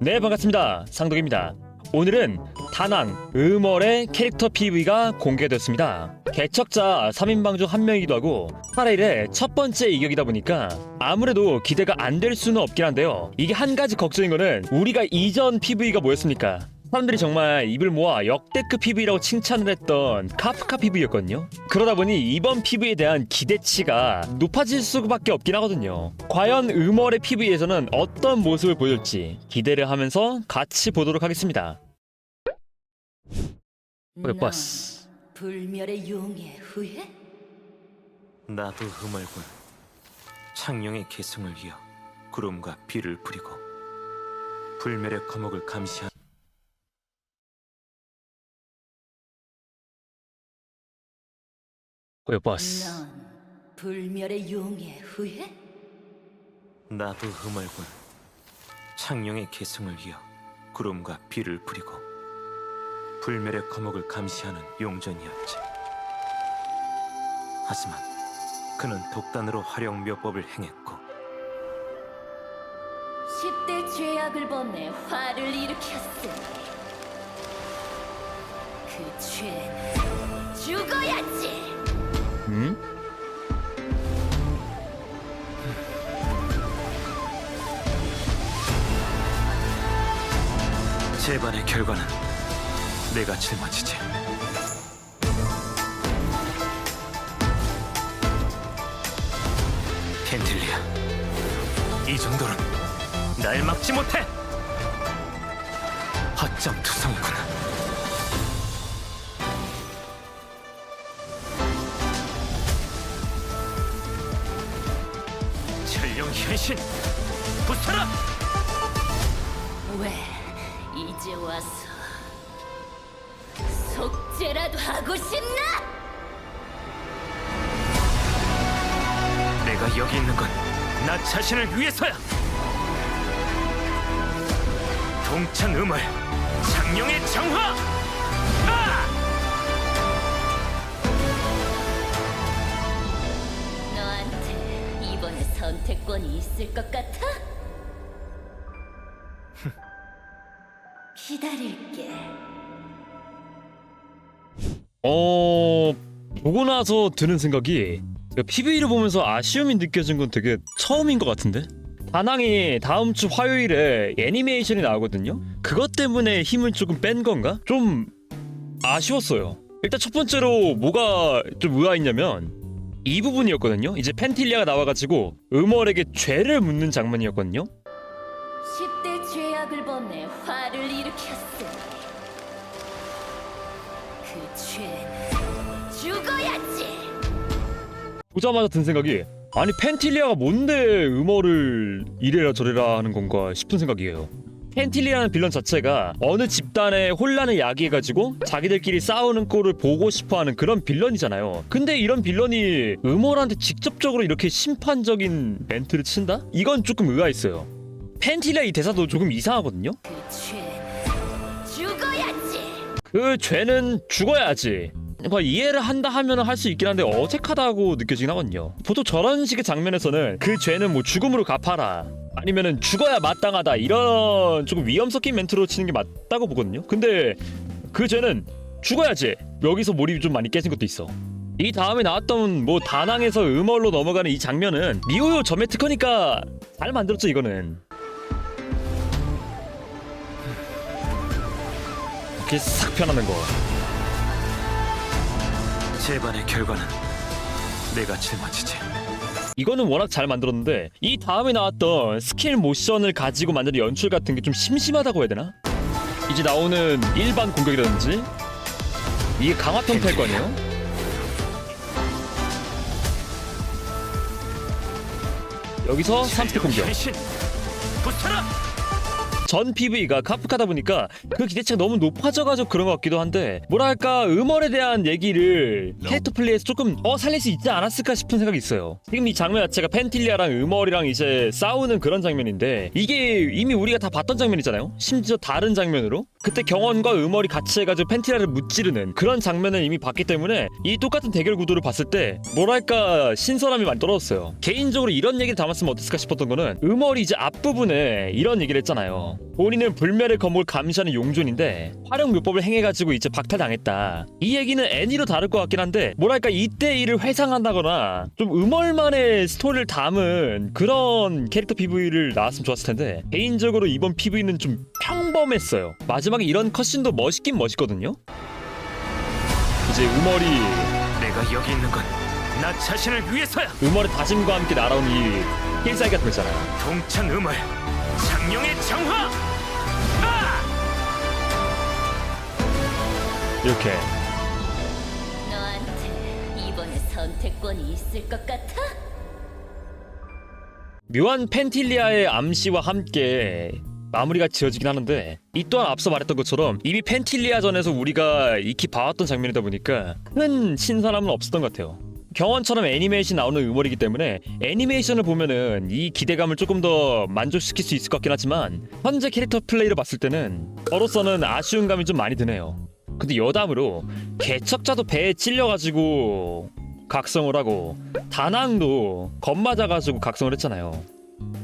네 반갑습니다. 상덕입니다. 오늘은 다낭 음월의 캐릭터 PV가 공개됐습니다. 개척자 3인방 중 한 명이기도 하고 8일의 첫 번째 이격이다 보니까 아무래도 기대가 안 될 수는 없긴 한데요. 이게 한 가지 걱정인 거는 우리가 이전 PV가 뭐였습니까 사람들이 정말 입을 모아 역대급 PV라고 칭찬을 했던 카프카 PV였거든요. 그러다 보니 이번 PV에 대한 기대치가 높아질 수밖에 없긴 하거든요. 과연 음월의 PV에서는 어떤 모습을 보여줄지 기대를 하면서 같이 보도록 하겠습니다. 왜 버스? 불멸의 용의 후예? 나도 흠얼군 창룡의 계승을 이어 구름과 비를 부리고 불멸의 거목을 감시 한왜 버스? 넌 불멸의 용의 후예? 나도 흠얼군 창룡의 계승을 이어 구름과 비를 부리고 불멸의 거목을 감시하는 용전이었지 하지만 그는 독단으로 활용 묘법을 행했고 10대 죄악을 범해 화를 일으켰으니 그 죄는 죽어야지! 음? 재반의 결과는 내가 짊어지지 펜틸리아 이 정도는 날 막지 못해 허점 투성이구나 현신 부숴라 왜 이제 와서 속죄라도 하고 싶나? 내가 여기 있는 건 나 자신을 위해서야. 동천 음을 장룡의 정화. 선택권이 있을 것 같아? 기다릴게. 어... 보고 나서 드는 생각이 PV를 보면서 아쉬움이 느껴진 건 되게 처음인 것 같은데? 다낭이 다음 주 화요일에 애니메이션이 나오거든요? 그것 때문에 힘을 조금 뺀 건가? 좀 아쉬웠어요. 일단 첫 번째로 뭐가 좀 의아했냐면 이 부분이었거든요. 이제 펜틸리아가 나와가지고 음월에게 죄를 묻는 장면이었거든요. 10대 죄악을 범해 화를 일으켰으니 그 죄는 죽어야지! 보자마자 든 생각이 아니 펜틸리아가 뭔데 음어를 이래라 저래라 하는 건가 싶은 생각이에요. 펜틸리아는 빌런 자체가 어느 집단의 혼란을 야기해가지고 자기들끼리 싸우는 꼴을 보고 싶어하는 그런 빌런이잖아요. 근데 이런 빌런이 음어한테 직접적으로 이렇게 심판적인 멘트를 친다? 이건 조금 의아했어요. 펜틸리아 이 대사도 조금 이상하거든요. 그 죄는 죽어야지! 그. 뭐 이해를 한다 하면 할 수 있긴 한데 어색하다고 느껴지긴 하거든요. 보통 저런 식의 장면에서는 그 죄는 뭐 죽음으로 갚아라. 아니면은 죽어야 마땅하다 이런 조금 위험 섞인 멘트로 치는 게 맞다고 보거든요. 근데 그 죄는 죽어야지. 여기서 몰입이 좀 많이 깨진 것도 있어. 이 다음에 나왔던 뭐 다낭에서 음월로 넘어가는 이 장면은 미호요 점의 특허니까 잘 만들었죠 이거는. 이렇게 싹 편하는 거. 재반의 결과는 내가 짊어지지. 이거는 워낙 잘 만들었는데 이 다음에 나왔던 스킬 모션을 가지고 만든 연출 같은 게 좀 심심하다고 해야 되나? 이제 나오는 일반 공격이라든지 이게 강화 평타일 거 아니에요? 여기서 3스택 공격 부숴라. 전 PV가 카프카다 보니까 그 기대치가 너무 높아져가지고 그런 것 같기도 한데 뭐랄까 음월에 대한 얘기를 캐릭터 플레이에서 조금 더 살릴 수 있지 않았을까 싶은 생각이 있어요. 지금 이 장면 자체가 펜틸리아랑 음월이랑 이제 싸우는 그런 장면인데 이게 이미 우리가 다 봤던 장면이잖아요. 심지어 다른 장면으로 그때 경원과 음월이 같이 해가지고 펜티라를 무찌르는 그런 장면을 이미 봤기 때문에 이 똑같은 대결 구도를 봤을 때 뭐랄까 신선함이 많이 떨어졌어요. 개인적으로 이런 얘기를 담았으면 어땠을까 싶었던 거는 음월이 이제 앞부분에 이런 얘기를 했잖아요. 본인은 불멸의 거목을 감시하는 용존인데 활용 묘법을 행해가지고 이제 박탈당했다. 이 얘기는 애니로 다를 것 같긴 한데 뭐랄까 이때 일을 회상한다거나 좀 음월만의 스토리를 담은 그런 캐릭터 PV를 나왔으면 좋았을 텐데 개인적으로 이번 PV는 좀 평 범했어요 마지막에 이런 컷신도 멋있긴 멋있거든요 이제 음월이 내가 여기 있는 건 나 자신을 위해서야. 음월의 다짐과 함께 날아온 이 필살기 같은 거 있잖아요 동천 음을 장룡의 정화. 아! 이렇게 너한테 이번에 선택권이 있을 것 같아? 묘한 펜틸리아의 암시와 함께 마무리가 지어지긴 하는데 이 또한 앞서 말했던 것처럼 이미 펜틸리아전에서 우리가 익히 봐왔던 장면이다 보니까 큰 신선함은 없었던 것 같아요. 경원처럼 애니메이션 나오는 음월이기 때문에 애니메이션을 보면은 이 기대감을 조금 더 만족시킬 수 있을 것 같긴 하지만 현재 캐릭터 플레이를 봤을 때는 저로서는 아쉬운 감이 좀 많이 드네요. 근데 여담으로 개척자도 배에 찔려가지고 각성을 하고 다낭도 겁 맞아가지고 각성을 했잖아요.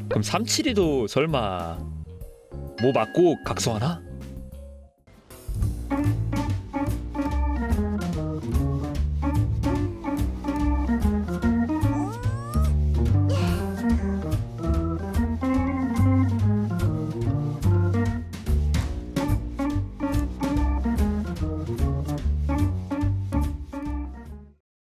그럼 372도 설마 뭐 맞고 각성하나?